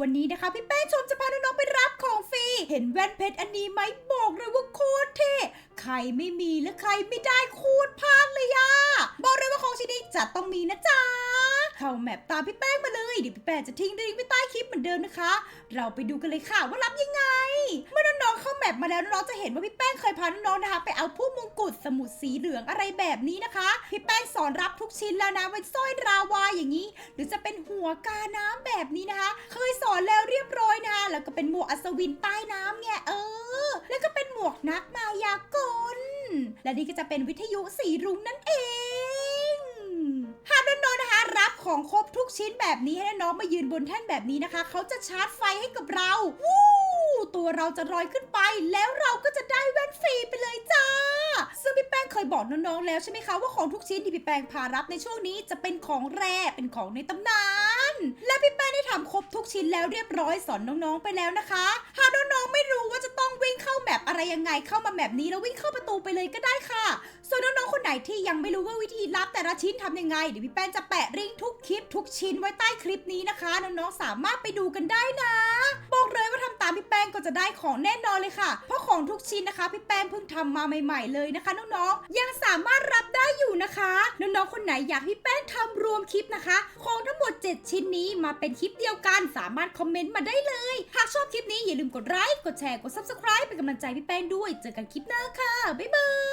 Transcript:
วันนี้นะคะ พี่แป้งชมจะพาน้องๆไปรับของฟรี เห็นแว่นเพชรอันนี้ไหมบอกเลยว่าโคตรเท่ ใครไม่มีและใครไม่ได้โคตรพลาดเลยอะบอกเลยว่าของชิ้นนี้จะต้องมีนะจ๊ะ เข้าแมปตามพี่แป้งมาเลย เดี๋ยวพี่แป้งจะทิ้งลิงก์ไว้ใต้คลิปเหมือนเดิมนะคะ เราไปดูกันเลยค่ะว่ารับยังไง แมปมาแล้วน้องๆจะเห็นว่าพี่แป้งเคยพาน้องๆนะคะ ไปเอาผู้มงกุฎสมุดสีเหลืองอะไรแบบนี้นะคะ พี่แป้งสอนรับทุกชิ้นแล้วนะเป็นสร้อยราวาอย่างนี้ หรือจะเป็นหัวกาน้ำแบบนี้นะคะ เคยสอนแล้วเรียบร้อยนะคะแล้วก็เป็นหมวกอัศวินใต้น้ำไงเออ แล้วก็เป็นหมวกนักมายากลและนี่ก็จะเป็นวิทยุสีรุ้งนั่นเองหากน้องๆนะคะรับของครบทุกชิ้นแบบนี้ให้น้องๆมายืนบนแท่นแบบนี้นะคะ เขาจะชาร์จไฟให้กับเราวู้ ตัวเราจะลอยขึ้นไป แล้วเราก็จะได้แว่นฟรีไปเลยจ้า ซึ่งพี่แป้งเคยบอกน้องๆแล้วใช่ไหมคะว่าของทุกชิ้นที่พี่แป้งพารับในช่วงนี้จะเป็นของแร่เป็นของในตำนาน และพี่แป้งได้ทำครบทุกชิ้นแล้วเรียบร้อยสอนน้องๆไปแล้วนะคะหากน้องๆไม่รู้ว่าจะต้องวิ่งเข้าแมปอะไรยังไงเข้ามาแมปนี้แล้ววิ่งเข้าประตูไปเลยก็ได้ค่ะ ส่วนน้องๆคนไหนที่ยังไม่รู้ว่าวิธีรับแต่ละชิ้นทำยังไงเดี๋ยวพี่แป้งจะแปะลิงก์ทุกคลิปทุกชิ้นไว้ใต้คลิปนี้นะคะน้องๆสามารถไปดูกันได้นะ พี่แป้งก็จะได้ของแน่นอนเลยค่ะ เพราะของทุกชิ้นนะคะ พี่แป้งเพิ่งทำมาใหม่ๆเลยนะคะน้องๆ ยังสามารถรับได้อยู่นะคะน้องๆคนไหนอยากพี่แป้งทำรวมคลิปนะคะ ของทั้งหมด 7 ชิ้นนี้มาเป็นคลิปเดียวกันสามารถคอมเมนต์มาได้เลย หากชอบคลิปนี้อย่าลืมกดไลค์กดแชร์กด subscribe เป็นกำลังใจพี่แป้งด้วย เจอกันคลิปหน้าค่ะบ๊ายบาย